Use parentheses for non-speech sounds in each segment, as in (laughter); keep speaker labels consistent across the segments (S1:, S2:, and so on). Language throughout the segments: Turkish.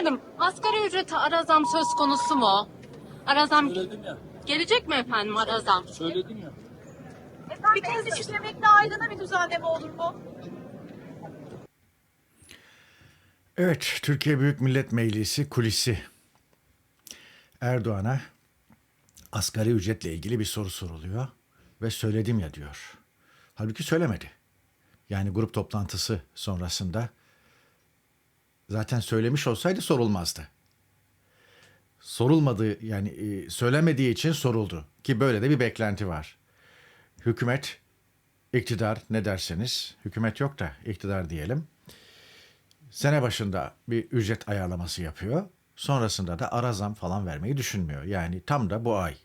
S1: Efendim asgari ücrete ara zam söz konusu mu? Ara zam
S2: Söyledim ya.
S1: gelecek mi efendim ara zam?
S2: Söyledim ya.
S3: Bir kez düşük emekli aylığına bir düzenleme olur mu?
S4: Evet, Türkiye Büyük Millet Meclisi kulisi. Erdoğan'a asgari ücretle ilgili bir soru soruluyor ve söyledim ya diyor. Halbuki söylemedi. Yani grup toplantısı sonrasında zaten söylemiş olsaydı sorulmazdı. Sorulmadığı yani e, söylemediği için soruldu ki böyle de bir beklenti var. Hükümet, iktidar ne derseniz, hükümet yok da iktidar diyelim sene başında bir ücret ayarlaması yapıyor. Sonrasında da ara zam falan vermeyi düşünmüyor. Yani tam da bu ay.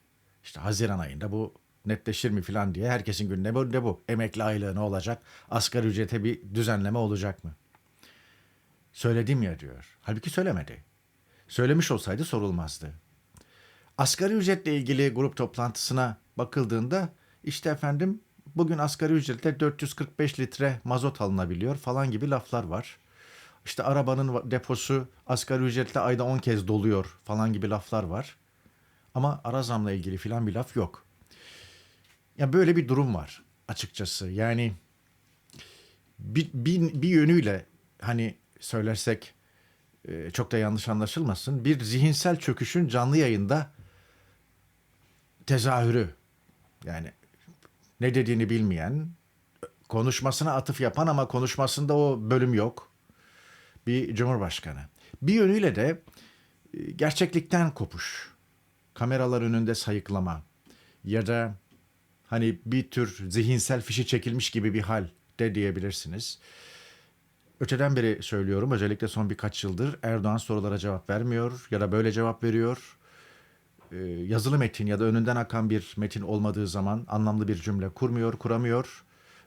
S4: işte Haziran ayında bu netleşir mi falan diye herkesin gündemi de bu. Emekli aylığı ne olacak? Asgari ücrete bir düzenleme olacak mı? Söyledim ya diyor. Halbuki söylemedi. Söylemiş olsaydı sorulmazdı. Asgari ücretle ilgili grup toplantısına bakıldığında işte efendim bugün asgari ücretle 445 litre mazot alınabiliyor falan gibi laflar var. İşte arabanın deposu asgari ücretle ayda 10 kez doluyor falan gibi laflar var. Ama ara zamla ilgili filan bir laf yok. Ya böyle bir durum var açıkçası. Yani bir, bir, bir yönüyle hani söylersek e, çok da yanlış anlaşılmasın. Bir zihinsel çöküşün canlı yayında tezahürü. Yani ne dediğini bilmeyen, konuşmasına atıf yapan ama konuşmasında o bölüm yok bir cumhurbaşkanı. Bir yönüyle de e, gerçeklikten kopuş, kameralar önünde sayıklama ya da hani bir tür zihinsel fişi çekilmiş gibi bir hal de diyebilirsiniz. Öteden beri söylüyorum özellikle son birkaç yıldır Erdoğan sorulara cevap vermiyor ya da böyle cevap veriyor. Ee, yazılı metin ya da önünden akan bir metin olmadığı zaman anlamlı bir cümle kurmuyor, kuramıyor.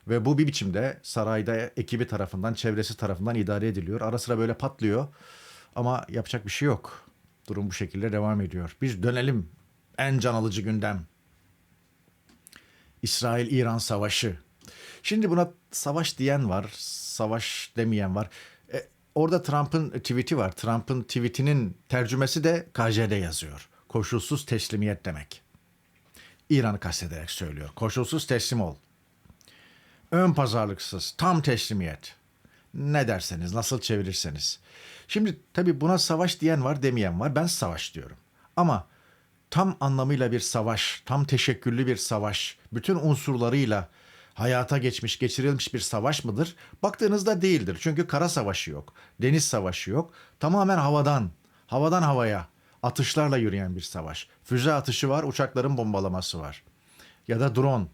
S4: Ve bu bir biçimde sarayda ekibi tarafından, çevresi tarafından idare ediliyor. Ara sıra böyle patlıyor. Ama yapacak bir şey yok. Durum bu şekilde devam ediyor. Biz dönelim en can alıcı gündem. İsrail-İran savaşı. Şimdi buna savaş diyen var, savaş demeyen var. E, orada Trump'ın tweet'i var. Trump'ın tweet'inin tercümesi de KJ'de yazıyor. Koşulsuz teslimiyet demek. İran'ı kastederek söylüyor. Koşulsuz teslim ol. Ön pazarlıksız, tam teslimiyet. Ne derseniz, nasıl çevirirseniz. Şimdi tabii buna savaş diyen var, demeyen var. Ben savaş diyorum. Ama tam anlamıyla bir savaş, tam teşekküllü bir savaş, bütün unsurlarıyla hayata geçmiş, geçirilmiş bir savaş mıdır? Baktığınızda değildir. Çünkü kara savaşı yok, deniz savaşı yok. Tamamen havadan, havadan havaya atışlarla yürüyen bir savaş. Füze atışı var, uçakların bombalaması var. Ya da drone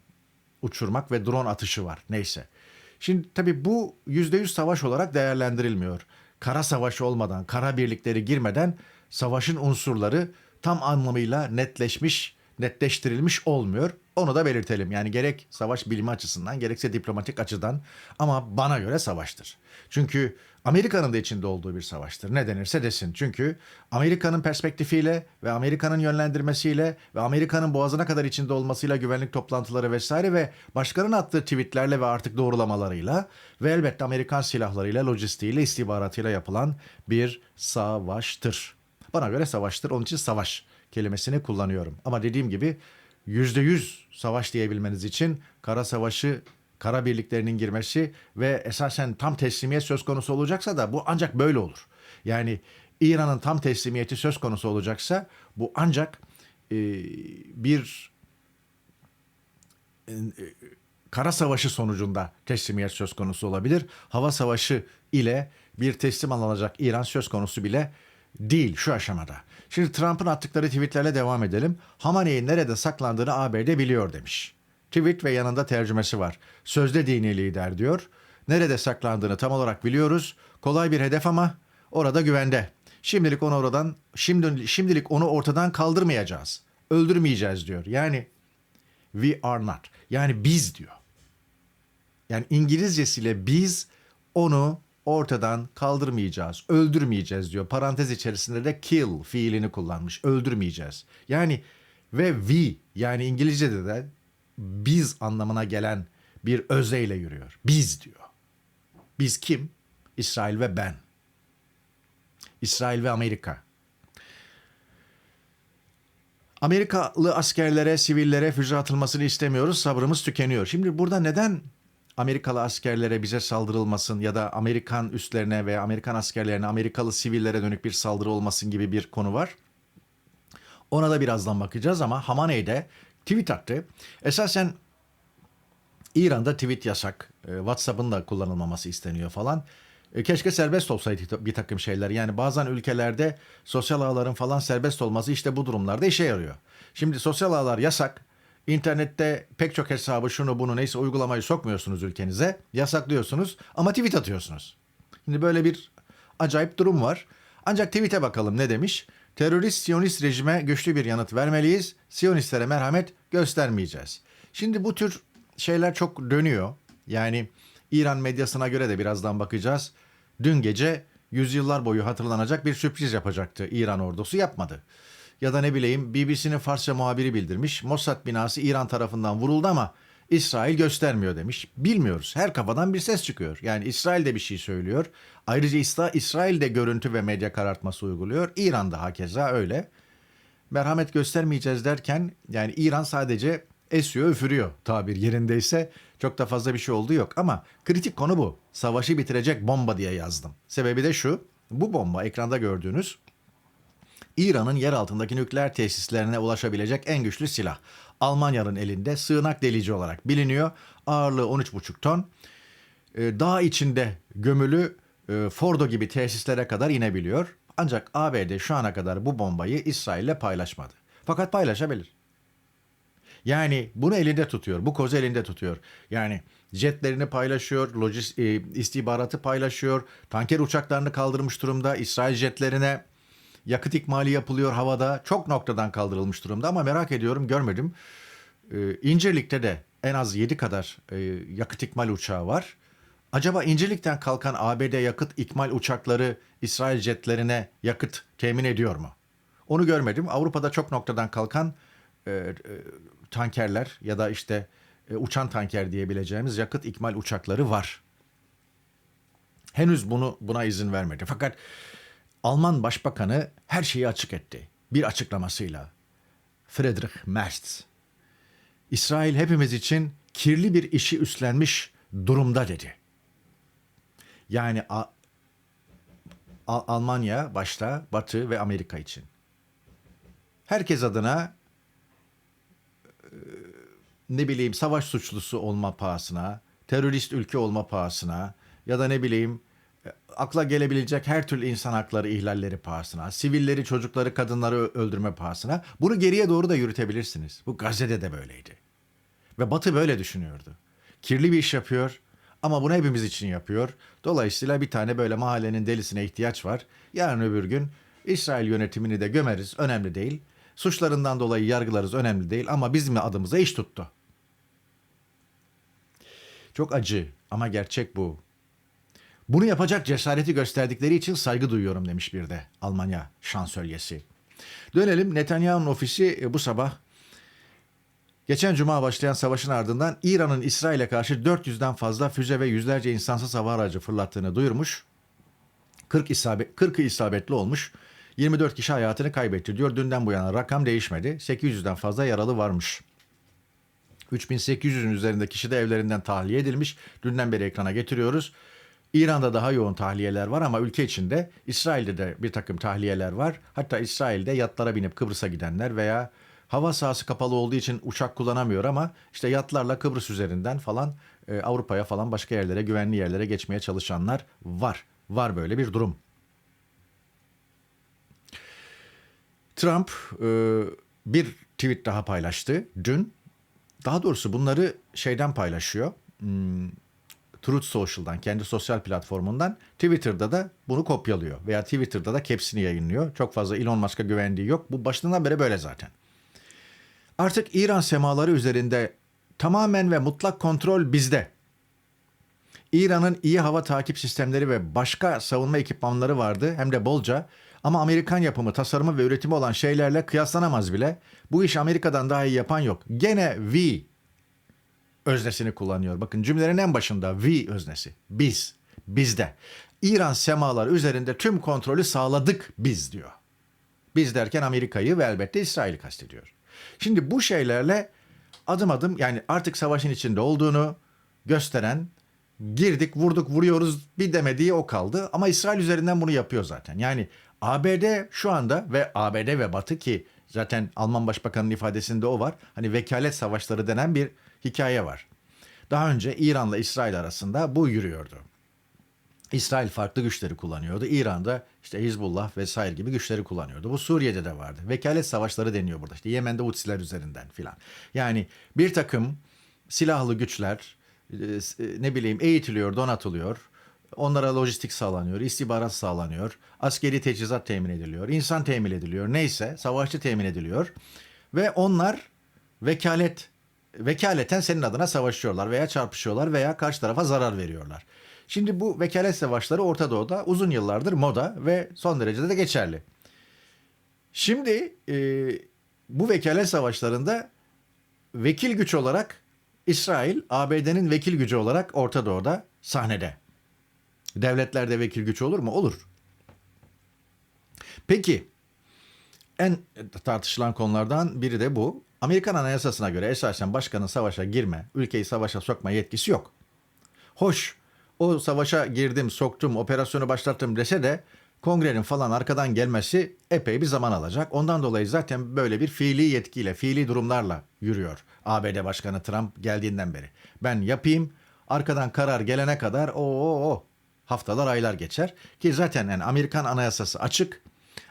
S4: uçurmak ve drone atışı var. Neyse. Şimdi tabii bu %100 savaş olarak değerlendirilmiyor. Kara savaşı olmadan, kara birlikleri girmeden savaşın unsurları tam anlamıyla netleşmiş, netleştirilmiş olmuyor. Onu da belirtelim. Yani gerek savaş bilimi açısından gerekse diplomatik açıdan ama bana göre savaştır. Çünkü Amerika'nın da içinde olduğu bir savaştır. Ne denirse desin. Çünkü Amerika'nın perspektifiyle ve Amerika'nın yönlendirmesiyle ve Amerika'nın boğazına kadar içinde olmasıyla güvenlik toplantıları vesaire ve başkanın attığı tweetlerle ve artık doğrulamalarıyla ve elbette Amerikan silahlarıyla, lojistiğiyle, istihbaratıyla yapılan bir savaştır. Bana göre savaştır. Onun için savaş kelimesini kullanıyorum. Ama dediğim gibi yüzde yüz savaş diyebilmeniz için kara savaşı kara birliklerinin girmesi ve esasen tam teslimiyet söz konusu olacaksa da bu ancak böyle olur. Yani İran'ın tam teslimiyeti söz konusu olacaksa bu ancak e, bir e, kara savaşı sonucunda teslimiyet söz konusu olabilir. Hava savaşı ile bir teslim alınacak İran söz konusu bile değil şu aşamada. Şimdi Trump'ın attıkları tweetlerle devam edelim. Hamaney'in nerede saklandığını ABD biliyor demiş. Tweet ve yanında tercümesi var. Sözde dini lider diyor. Nerede saklandığını tam olarak biliyoruz. Kolay bir hedef ama orada güvende. Şimdilik onu oradan şimdi şimdilik onu ortadan kaldırmayacağız. Öldürmeyeceğiz diyor. Yani we are not. Yani biz diyor. Yani İngilizcesiyle biz onu ortadan kaldırmayacağız, öldürmeyeceğiz diyor. Parantez içerisinde de kill fiilini kullanmış. Öldürmeyeceğiz. Yani ve we yani İngilizce'de de biz anlamına gelen bir özeyle yürüyor. Biz diyor. Biz kim? İsrail ve ben. İsrail ve Amerika. Amerikalı askerlere, sivillere füze atılmasını istemiyoruz. Sabrımız tükeniyor. Şimdi burada neden Amerikalı askerlere bize saldırılmasın ya da Amerikan üslerine veya Amerikan askerlerine, Amerikalı sivillere dönük bir saldırı olmasın gibi bir konu var. Ona da birazdan bakacağız ama Hamaney'de tweet attı. Esasen İran'da tweet yasak. E, WhatsApp'ın da kullanılmaması isteniyor falan. E, Keşke serbest olsaydı bir takım şeyler. Yani bazen ülkelerde sosyal ağların falan serbest olması işte bu durumlarda işe yarıyor. Şimdi sosyal ağlar yasak. İnternette pek çok hesabı şunu bunu neyse uygulamayı sokmuyorsunuz ülkenize. Yasaklıyorsunuz ama tweet atıyorsunuz. Şimdi böyle bir acayip durum var. Ancak tweet'e bakalım ne demiş? Terörist Siyonist rejime güçlü bir yanıt vermeliyiz. Siyonistlere merhamet göstermeyeceğiz. Şimdi bu tür şeyler çok dönüyor. Yani İran medyasına göre de birazdan bakacağız. Dün gece yüzyıllar boyu hatırlanacak bir sürpriz yapacaktı İran ordusu yapmadı. Ya da ne bileyim BBC'nin Farsça muhabiri bildirmiş. Mossad binası İran tarafından vuruldu ama İsrail göstermiyor demiş. Bilmiyoruz. Her kafadan bir ses çıkıyor. Yani İsrail de bir şey söylüyor. Ayrıca İsra İsrail de görüntü ve medya karartması uyguluyor. İran da hakeza öyle. Merhamet göstermeyeceğiz derken yani İran sadece esiyor üfürüyor tabir yerindeyse çok da fazla bir şey olduğu yok ama kritik konu bu. Savaşı bitirecek bomba diye yazdım. Sebebi de şu. Bu bomba ekranda gördüğünüz İran'ın yer altındaki nükleer tesislerine ulaşabilecek en güçlü silah. Almanya'nın elinde sığınak delici olarak biliniyor. Ağırlığı 13,5 ton. Ee, Dağ içinde gömülü e, Fordo gibi tesislere kadar inebiliyor. Ancak ABD şu ana kadar bu bombayı İsrail'le paylaşmadı. Fakat paylaşabilir. Yani bunu elinde tutuyor. Bu kozu elinde tutuyor. Yani jetlerini paylaşıyor, lojis, e, istihbaratı paylaşıyor. Tanker uçaklarını kaldırmış durumda. İsrail jetlerine yakıt ikmali yapılıyor havada. Çok noktadan kaldırılmış durumda ama merak ediyorum görmedim. E, İncirlik'te de en az 7 kadar e, yakıt ikmal uçağı var. Acaba İncirlik'ten kalkan ABD yakıt ikmal uçakları İsrail jetlerine yakıt temin ediyor mu? Onu görmedim. Avrupa'da çok noktadan kalkan e, e, tankerler ya da işte e, uçan tanker diyebileceğimiz yakıt ikmal uçakları var. Henüz bunu buna izin vermedi. Fakat Alman Başbakanı her şeyi açık etti. Bir açıklamasıyla. Friedrich Merz. İsrail hepimiz için kirli bir işi üstlenmiş durumda dedi. Yani A- Al- Almanya başta Batı ve Amerika için. Herkes adına ne bileyim savaş suçlusu olma pahasına, terörist ülke olma pahasına ya da ne bileyim e, akla gelebilecek her türlü insan hakları ihlalleri pahasına, sivilleri, çocukları, kadınları öldürme pahasına bunu geriye doğru da yürütebilirsiniz. Bu Gazze'de de böyleydi. Ve Batı böyle düşünüyordu. Kirli bir iş yapıyor ama bunu hepimiz için yapıyor. Dolayısıyla bir tane böyle mahallenin delisine ihtiyaç var. Yarın öbür gün İsrail yönetimini de gömeriz. Önemli değil. Suçlarından dolayı yargılarız. Önemli değil. Ama bizim adımıza iş tuttu. Çok acı ama gerçek bu. Bunu yapacak cesareti gösterdikleri için saygı duyuyorum demiş bir de Almanya şansölyesi. Dönelim Netanyahu'nun ofisi e, bu sabah Geçen cuma başlayan savaşın ardından İran'ın İsrail'e karşı 400'den fazla füze ve yüzlerce insansız hava aracı fırlattığını duyurmuş. 40 isabet, 40'ı isabetli olmuş. 24 kişi hayatını kaybetti diyor. Dünden bu yana rakam değişmedi. 800'den fazla yaralı varmış. 3800'ün üzerinde kişi de evlerinden tahliye edilmiş. Dünden beri ekrana getiriyoruz. İran'da daha yoğun tahliyeler var ama ülke içinde İsrail'de de bir takım tahliyeler var. Hatta İsrail'de yatlara binip Kıbrıs'a gidenler veya hava sahası kapalı olduğu için uçak kullanamıyor ama işte yatlarla Kıbrıs üzerinden falan e, Avrupa'ya falan başka yerlere güvenli yerlere geçmeye çalışanlar var. Var böyle bir durum. Trump e, bir tweet daha paylaştı dün. Daha doğrusu bunları şeyden paylaşıyor. Hmm, Truth Social'dan, kendi sosyal platformundan Twitter'da da bunu kopyalıyor. Veya Twitter'da da caps'ini yayınlıyor. Çok fazla Elon Musk'a güvendiği yok. Bu başından beri böyle zaten. Artık İran semaları üzerinde tamamen ve mutlak kontrol bizde. İran'ın iyi hava takip sistemleri ve başka savunma ekipmanları vardı hem de bolca. Ama Amerikan yapımı, tasarımı ve üretimi olan şeylerle kıyaslanamaz bile. Bu iş Amerika'dan daha iyi yapan yok. Gene we öznesini kullanıyor. Bakın cümlenin en başında we öznesi. Biz, bizde. İran semaları üzerinde tüm kontrolü sağladık biz diyor. Biz derken Amerika'yı ve elbette İsrail'i kastediyor. Şimdi bu şeylerle adım adım yani artık savaşın içinde olduğunu gösteren girdik vurduk vuruyoruz bir demediği o kaldı ama İsrail üzerinden bunu yapıyor zaten. Yani ABD şu anda ve ABD ve Batı ki zaten Alman Başbakanı'nın ifadesinde o var. Hani vekalet savaşları denen bir hikaye var. Daha önce İran'la İsrail arasında bu yürüyordu. İsrail farklı güçleri kullanıyordu. İran'da işte Hizbullah vesaire gibi güçleri kullanıyordu. Bu Suriye'de de vardı. Vekalet savaşları deniyor burada. İşte Yemen'de Hutsiler üzerinden filan. Yani bir takım silahlı güçler e, ne bileyim eğitiliyor, donatılıyor. Onlara lojistik sağlanıyor, istihbarat sağlanıyor, askeri teçhizat temin ediliyor, insan temin ediliyor, neyse savaşçı temin ediliyor. Ve onlar vekalet vekaleten senin adına savaşıyorlar veya çarpışıyorlar veya karşı tarafa zarar veriyorlar. Şimdi bu vekalet savaşları Orta Doğu'da uzun yıllardır moda ve son derecede de geçerli. Şimdi e, bu vekalet savaşlarında vekil güç olarak İsrail, ABD'nin vekil gücü olarak Orta Doğu'da sahnede. Devletlerde vekil güç olur mu? Olur. Peki en tartışılan konulardan biri de bu. Amerikan Anayasası'na göre esasen başkanın savaşa girme, ülkeyi savaşa sokma yetkisi yok. Hoş o savaşa girdim, soktum, operasyonu başlattım dese de kongrenin falan arkadan gelmesi epey bir zaman alacak. Ondan dolayı zaten böyle bir fiili yetkiyle, fiili durumlarla yürüyor ABD Başkanı Trump geldiğinden beri. Ben yapayım, arkadan karar gelene kadar o o o haftalar aylar geçer ki zaten yani Amerikan Anayasası açık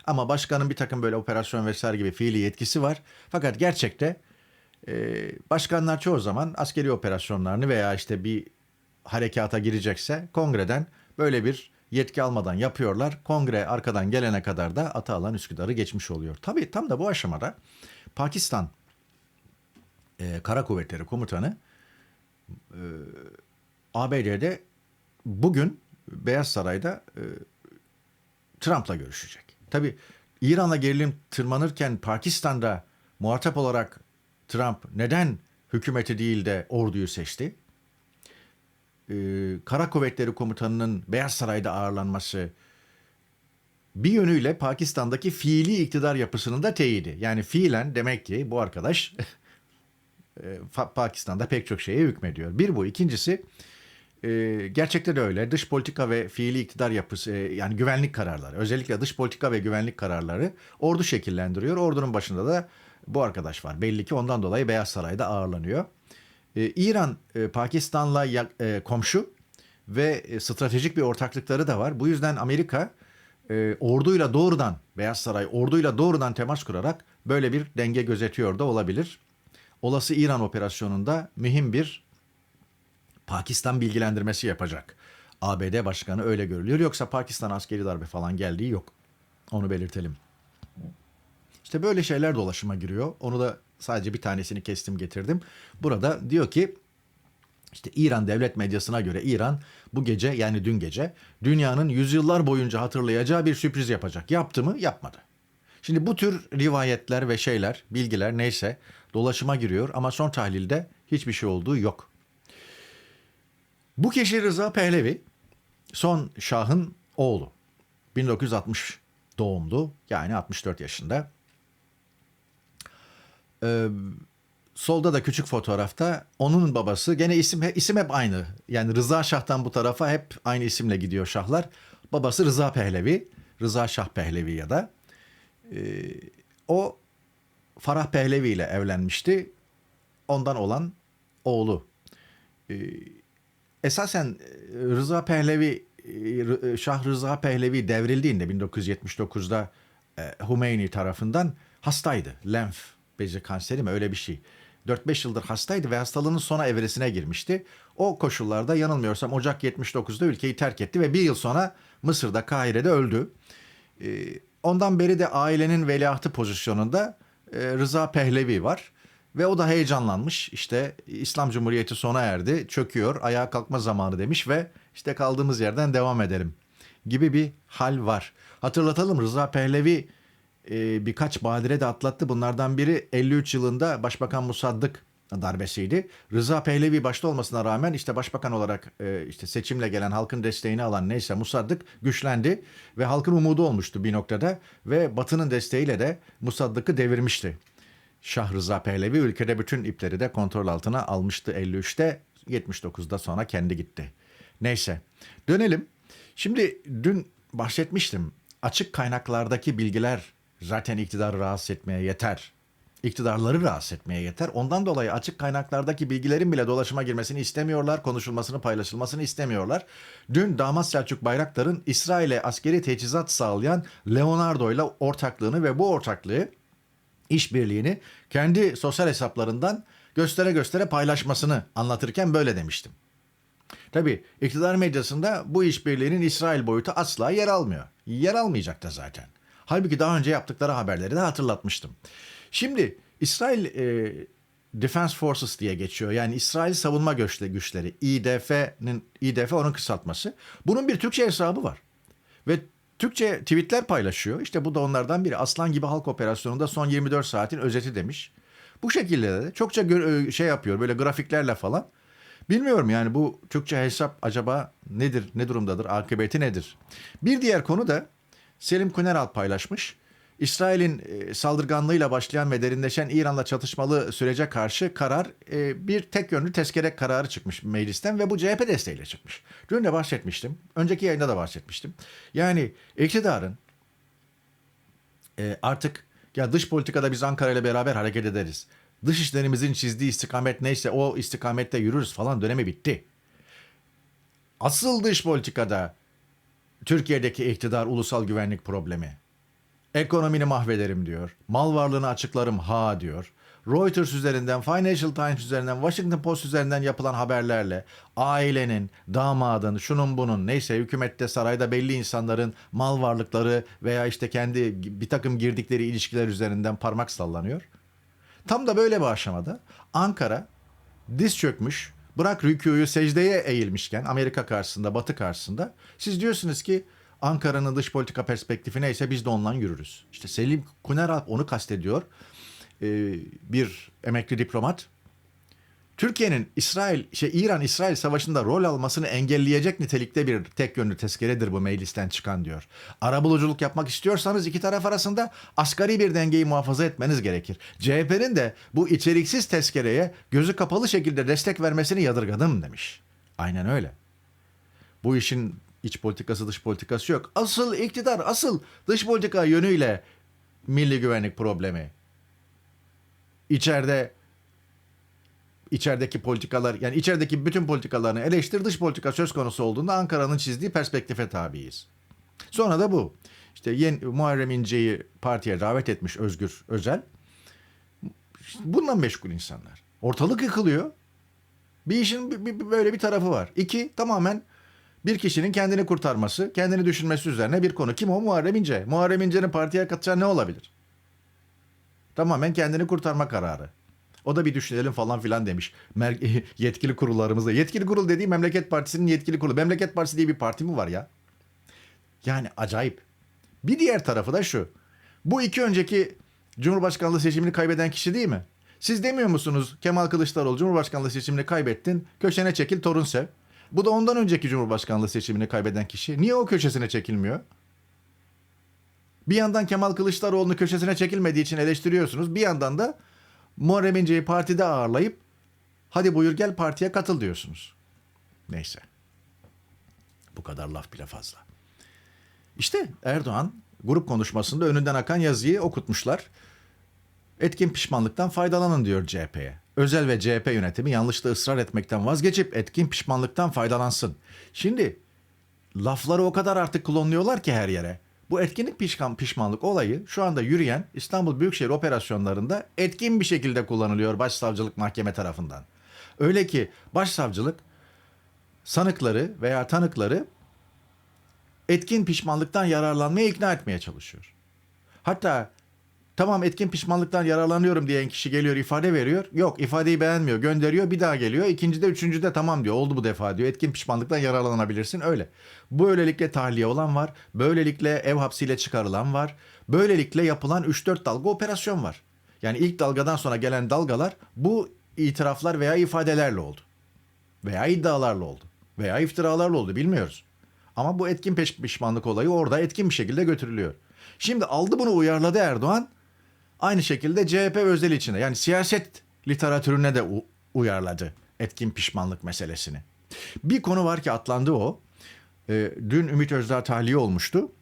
S4: ama başkanın bir takım böyle operasyon vesaire gibi fiili yetkisi var. Fakat gerçekte e, başkanlar çoğu zaman askeri operasyonlarını veya işte bir harekata girecekse kongreden böyle bir yetki almadan yapıyorlar. Kongre arkadan gelene kadar da ata alan Üsküdar'ı geçmiş oluyor. Tabii tam da bu aşamada Pakistan e, Kara Kuvvetleri Komutanı e, ABD'de bugün Beyaz Saray'da e, Trump'la görüşecek. Tabii İran'la gerilim tırmanırken Pakistan'da muhatap olarak Trump neden hükümeti değil de orduyu seçti? Ee, Kara Kuvvetleri Komutanı'nın Beyaz Saray'da ağırlanması bir yönüyle Pakistan'daki fiili iktidar yapısının da teyidi. Yani fiilen demek ki bu arkadaş (laughs) e, Pakistan'da pek çok şeye hükmediyor. Bir bu. ikincisi e, gerçekten de öyle. Dış politika ve fiili iktidar yapısı e, yani güvenlik kararları özellikle dış politika ve güvenlik kararları ordu şekillendiriyor. Ordunun başında da bu arkadaş var. Belli ki ondan dolayı Beyaz Saray'da ağırlanıyor. Ee, İran e, Pakistan'la e, komşu ve stratejik bir ortaklıkları da var. Bu yüzden Amerika orduyla doğrudan Beyaz Saray orduyla doğrudan temas kurarak böyle bir denge gözetiyor da olabilir. Olası İran operasyonunda mühim bir Pakistan bilgilendirmesi yapacak. ABD başkanı öyle görülüyor. Yoksa Pakistan askeri darbe falan geldiği yok. Onu belirtelim. İşte böyle şeyler dolaşıma giriyor. Onu da sadece bir tanesini kestim getirdim. Burada diyor ki işte İran devlet medyasına göre İran bu gece yani dün gece dünyanın yüzyıllar boyunca hatırlayacağı bir sürpriz yapacak. Yaptı mı? Yapmadı. Şimdi bu tür rivayetler ve şeyler, bilgiler neyse dolaşıma giriyor ama son tahlilde hiçbir şey olduğu yok. Bu kişi Rıza Pehlevi son şahın oğlu. 1960 doğumlu yani 64 yaşında. Ee, solda da küçük fotoğrafta onun babası gene isim isim hep aynı. Yani Rıza Şah'tan bu tarafa hep aynı isimle gidiyor şahlar. Babası Rıza Pehlevi, Rıza Şah Pehlevi ya da ee, o Farah Pehlevi ile evlenmişti. Ondan olan oğlu. Ee, esasen e, Rıza Pehlevi e, Şah Rıza Pehlevi devrildiğinde 1979'da e, Hümeyni tarafından hastaydı. Lenf bezi kanseri mi öyle bir şey. 4-5 yıldır hastaydı ve hastalığının sona evresine girmişti. O koşullarda yanılmıyorsam Ocak 79'da ülkeyi terk etti ve bir yıl sonra Mısır'da Kahire'de öldü. Ondan beri de ailenin veliahtı pozisyonunda Rıza Pehlevi var. Ve o da heyecanlanmış. İşte İslam Cumhuriyeti sona erdi, çöküyor, ayağa kalkma zamanı demiş ve işte kaldığımız yerden devam edelim gibi bir hal var. Hatırlatalım Rıza Pehlevi e, birkaç badire de atlattı. Bunlardan biri 53 yılında Başbakan Musaddık darbesiydi. Rıza Pehlevi başta olmasına rağmen işte başbakan olarak e, işte seçimle gelen halkın desteğini alan neyse Musaddık güçlendi ve halkın umudu olmuştu bir noktada ve Batı'nın desteğiyle de Musaddık'ı devirmişti. Şah Rıza Pehlevi ülkede bütün ipleri de kontrol altına almıştı 53'te 79'da sonra kendi gitti. Neyse dönelim. Şimdi dün bahsetmiştim. Açık kaynaklardaki bilgiler zaten iktidarı rahatsız etmeye yeter. İktidarları rahatsız etmeye yeter. Ondan dolayı açık kaynaklardaki bilgilerin bile dolaşıma girmesini istemiyorlar, konuşulmasını, paylaşılmasını istemiyorlar. Dün Damat Selçuk Bayraktar'ın İsrail'e askeri teçhizat sağlayan Leonardo ile ortaklığını ve bu ortaklığı işbirliğini kendi sosyal hesaplarından göstere göstere paylaşmasını anlatırken böyle demiştim. Tabi iktidar medyasında bu işbirliğinin İsrail boyutu asla yer almıyor. Yer almayacak da zaten. Halbuki daha önce yaptıkları haberleri de hatırlatmıştım. Şimdi İsrail e, Defense Forces diye geçiyor. Yani İsrail Savunma Güçleri, İDF'nin İDF onun kısaltması. Bunun bir Türkçe hesabı var. Ve Türkçe tweetler paylaşıyor. İşte bu da onlardan biri. Aslan gibi halk operasyonunda son 24 saatin özeti demiş. Bu şekilde de çokça gö- şey yapıyor böyle grafiklerle falan. Bilmiyorum yani bu Türkçe hesap acaba nedir, ne durumdadır, akıbeti nedir? Bir diğer konu da Selim Kuneral paylaşmış. İsrail'in e, saldırganlığıyla başlayan ve derinleşen İran'la çatışmalı sürece karşı karar e, bir tek yönlü tezkere kararı çıkmış meclisten ve bu CHP desteğiyle çıkmış. Dün de bahsetmiştim. Önceki yayında da bahsetmiştim. Yani iktidarın e, artık ya dış politikada biz Ankara ile beraber hareket ederiz. Dış işlerimizin çizdiği istikamet neyse o istikamette yürürüz falan dönemi bitti. Asıl dış politikada Türkiye'deki iktidar ulusal güvenlik problemi. Ekonomini mahvederim diyor. Mal varlığını açıklarım ha diyor. Reuters üzerinden, Financial Times üzerinden, Washington Post üzerinden yapılan haberlerle ailenin, damadın, şunun bunun neyse hükümette sarayda belli insanların mal varlıkları veya işte kendi bir takım girdikleri ilişkiler üzerinden parmak sallanıyor. Tam da böyle bir aşamada Ankara diz çökmüş, bırak rükûyu secdeye eğilmişken Amerika karşısında, Batı karşısında siz diyorsunuz ki Ankara'nın dış politika perspektifi neyse biz de ondan yürürüz. İşte Selim Kuneralp onu kastediyor. Ee, bir emekli diplomat. Türkiye'nin İsrail, şey İran-İsrail savaşında rol almasını engelleyecek nitelikte bir tek yönlü tezkeredir bu meclisten çıkan diyor. Arabuluculuk yapmak istiyorsanız iki taraf arasında asgari bir dengeyi muhafaza etmeniz gerekir. CHP'nin de bu içeriksiz tezkereye gözü kapalı şekilde destek vermesini yadırgadım demiş. Aynen öyle. Bu işin iç politikası dış politikası yok. Asıl iktidar, asıl dış politika yönüyle milli güvenlik problemi. İçeride içerideki politikalar yani içerideki bütün politikalarını eleştir dış politika söz konusu olduğunda Ankara'nın çizdiği perspektife tabiiz. Sonra da bu. İşte yeni, Muharrem İnce'yi partiye davet etmiş Özgür Özel. Bununla meşgul insanlar. Ortalık yıkılıyor. Bir işin böyle bir tarafı var. İki, tamamen bir kişinin kendini kurtarması, kendini düşünmesi üzerine bir konu. Kim o? Muharrem İnce. Muharrem İnce'nin partiye katacağı ne olabilir? Tamamen kendini kurtarma kararı. O da bir düşünelim falan filan demiş. Mer- (laughs) yetkili kurullarımızda. Yetkili kurul dediği Memleket Partisi'nin yetkili kurulu. Memleket Partisi diye bir parti mi var ya? Yani acayip. Bir diğer tarafı da şu. Bu iki önceki Cumhurbaşkanlığı seçimini kaybeden kişi değil mi? Siz demiyor musunuz Kemal Kılıçdaroğlu Cumhurbaşkanlığı seçimini kaybettin. Köşene çekil torun sev. Bu da ondan önceki Cumhurbaşkanlığı seçimini kaybeden kişi. Niye o köşesine çekilmiyor? Bir yandan Kemal Kılıçdaroğlu'nu köşesine çekilmediği için eleştiriyorsunuz. Bir yandan da Muharrem İnce'yi partide ağırlayıp hadi buyur gel partiye katıl diyorsunuz. Neyse. Bu kadar laf bile fazla. İşte Erdoğan grup konuşmasında önünden akan yazıyı okutmuşlar. Etkin pişmanlıktan faydalanın diyor CHP'ye. Özel ve CHP yönetimi yanlışta ısrar etmekten vazgeçip etkin pişmanlıktan faydalansın. Şimdi lafları o kadar artık klonluyorlar ki her yere. Bu etkinlik pişkan, pişmanlık olayı şu anda yürüyen İstanbul Büyükşehir operasyonlarında etkin bir şekilde kullanılıyor Başsavcılık Mahkeme tarafından. Öyle ki Başsavcılık sanıkları veya tanıkları etkin pişmanlıktan yararlanmaya ikna etmeye çalışıyor. Hatta tamam etkin pişmanlıktan yararlanıyorum diyen kişi geliyor ifade veriyor. Yok ifadeyi beğenmiyor gönderiyor bir daha geliyor. İkincide üçüncüde tamam diyor oldu bu defa diyor. Etkin pişmanlıktan yararlanabilirsin öyle. Böylelikle tahliye olan var. Böylelikle ev hapsiyle çıkarılan var. Böylelikle yapılan 3-4 dalga operasyon var. Yani ilk dalgadan sonra gelen dalgalar bu itiraflar veya ifadelerle oldu. Veya iddialarla oldu. Veya iftiralarla oldu bilmiyoruz. Ama bu etkin pişmanlık olayı orada etkin bir şekilde götürülüyor. Şimdi aldı bunu uyarladı Erdoğan. Aynı şekilde CHP özel içinde yani siyaset literatürüne de uyarladı etkin pişmanlık meselesini. Bir konu var ki atlandı o. Ee, dün Ümit Özdağ tahliye olmuştu.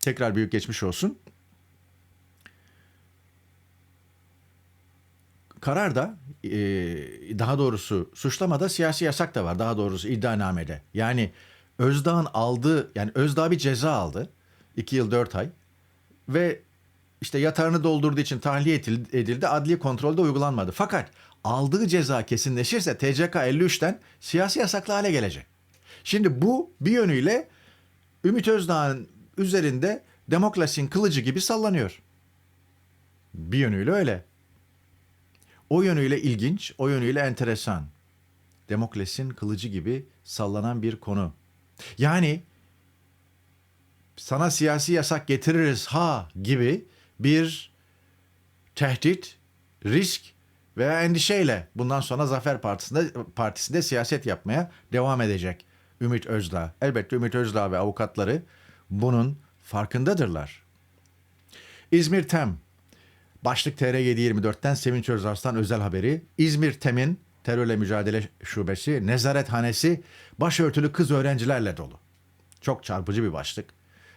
S4: Tekrar büyük geçmiş olsun. Kararda e, daha doğrusu suçlamada siyasi yasak da var. Daha doğrusu iddianamede. Yani Özdağ'ın aldığı yani Özdağ bir ceza aldı. 2 yıl 4 ay. Ve işte yatağını doldurduğu için tahliye edil- edildi. Adli kontrolde uygulanmadı. Fakat aldığı ceza kesinleşirse TCK 53'ten siyasi yasaklı hale gelecek. Şimdi bu bir yönüyle Ümit Özdağ'ın üzerinde demokrasinin kılıcı gibi sallanıyor. Bir yönüyle öyle. O yönüyle ilginç, o yönüyle enteresan. Demokrasinin kılıcı gibi sallanan bir konu. Yani sana siyasi yasak getiririz ha gibi bir tehdit, risk veya endişeyle bundan sonra Zafer Partisi'nde, Partisi'nde siyaset yapmaya devam edecek Ümit Özdağ. Elbette Ümit Özdağ ve avukatları bunun farkındadırlar. İzmir Tem Başlık TR 724'ten Sevinç Özarslan özel haberi. İzmir Tem'in terörle mücadele şubesi, nezarethanesi başörtülü kız öğrencilerle dolu. Çok çarpıcı bir başlık.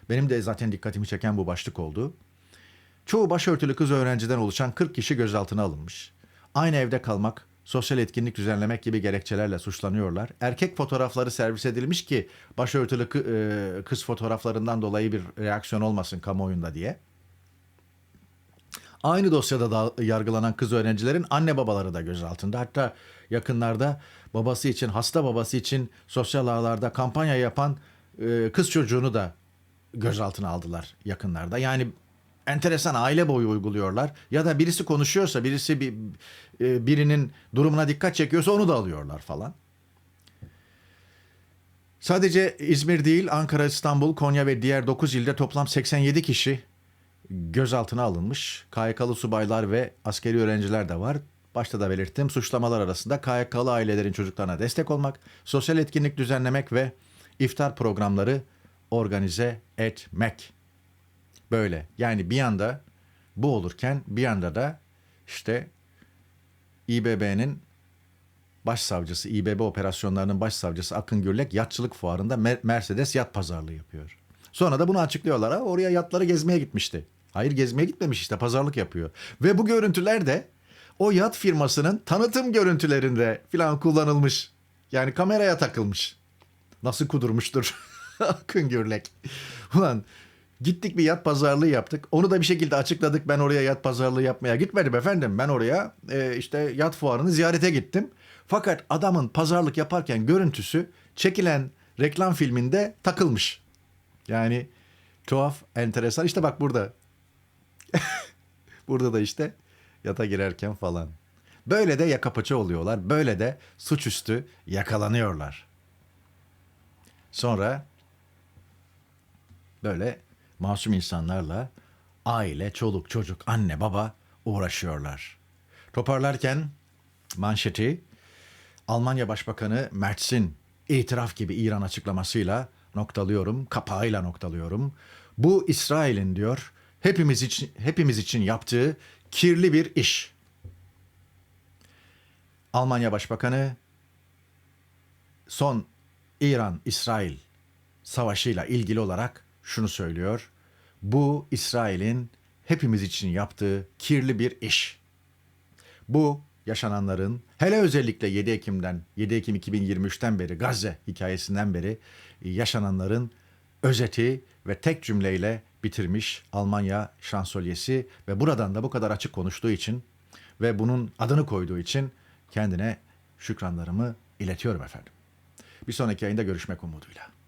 S4: Benim de zaten dikkatimi çeken bu başlık oldu. Çoğu başörtülü kız öğrenciden oluşan 40 kişi gözaltına alınmış. Aynı evde kalmak, sosyal etkinlik düzenlemek gibi gerekçelerle suçlanıyorlar. Erkek fotoğrafları servis edilmiş ki başörtülü e, kız fotoğraflarından dolayı bir reaksiyon olmasın kamuoyunda diye. Aynı dosyada da yargılanan kız öğrencilerin anne babaları da gözaltında. Hatta yakınlarda babası için, hasta babası için sosyal ağlarda kampanya yapan e, kız çocuğunu da gözaltına aldılar yakınlarda. Yani enteresan aile boyu uyguluyorlar. Ya da birisi konuşuyorsa, birisi bir, e, birinin durumuna dikkat çekiyorsa onu da alıyorlar falan. Sadece İzmir değil, Ankara, İstanbul, Konya ve diğer 9 ilde toplam 87 kişi gözaltına alınmış. KYK'lı subaylar ve askeri öğrenciler de var. Başta da belirttim suçlamalar arasında KYK'lı ailelerin çocuklarına destek olmak, sosyal etkinlik düzenlemek ve iftar programları organize etmek. Böyle yani bir yanda bu olurken bir yanda da işte İBB'nin başsavcısı, İBB operasyonlarının başsavcısı Akın Gürlek yatçılık fuarında Mer- Mercedes yat pazarlığı yapıyor. Sonra da bunu açıklıyorlar. Ha, oraya yatları gezmeye gitmişti. Hayır gezmeye gitmemiş işte pazarlık yapıyor. Ve bu görüntüler de o yat firmasının tanıtım görüntülerinde filan kullanılmış. Yani kameraya takılmış. Nasıl kudurmuştur (laughs) Akın Gürlek. Ulan gittik bir yat pazarlığı yaptık. Onu da bir şekilde açıkladık. Ben oraya yat pazarlığı yapmaya gitmedim efendim. Ben oraya e, işte yat fuarını ziyarete gittim. Fakat adamın pazarlık yaparken görüntüsü çekilen reklam filminde takılmış. Yani tuhaf, enteresan. İşte bak burada. (laughs) burada da işte yata girerken falan. Böyle de yaka paça oluyorlar. Böyle de suçüstü yakalanıyorlar. Sonra böyle masum insanlarla aile, çoluk, çocuk, anne, baba uğraşıyorlar. Toparlarken manşeti Almanya Başbakanı Mertz'in itiraf gibi İran açıklamasıyla noktalıyorum, kapağıyla noktalıyorum. Bu İsrail'in diyor hepimiz için hepimiz için yaptığı kirli bir iş. Almanya Başbakanı son İran-İsrail savaşıyla ilgili olarak şunu söylüyor. Bu İsrail'in hepimiz için yaptığı kirli bir iş. Bu yaşananların hele özellikle 7 Ekim'den 7 Ekim 2023'ten beri Gazze hikayesinden beri yaşananların özeti ve tek cümleyle bitirmiş Almanya şansölyesi ve buradan da bu kadar açık konuştuğu için ve bunun adını koyduğu için kendine şükranlarımı iletiyorum efendim. Bir sonraki yayında görüşmek umuduyla.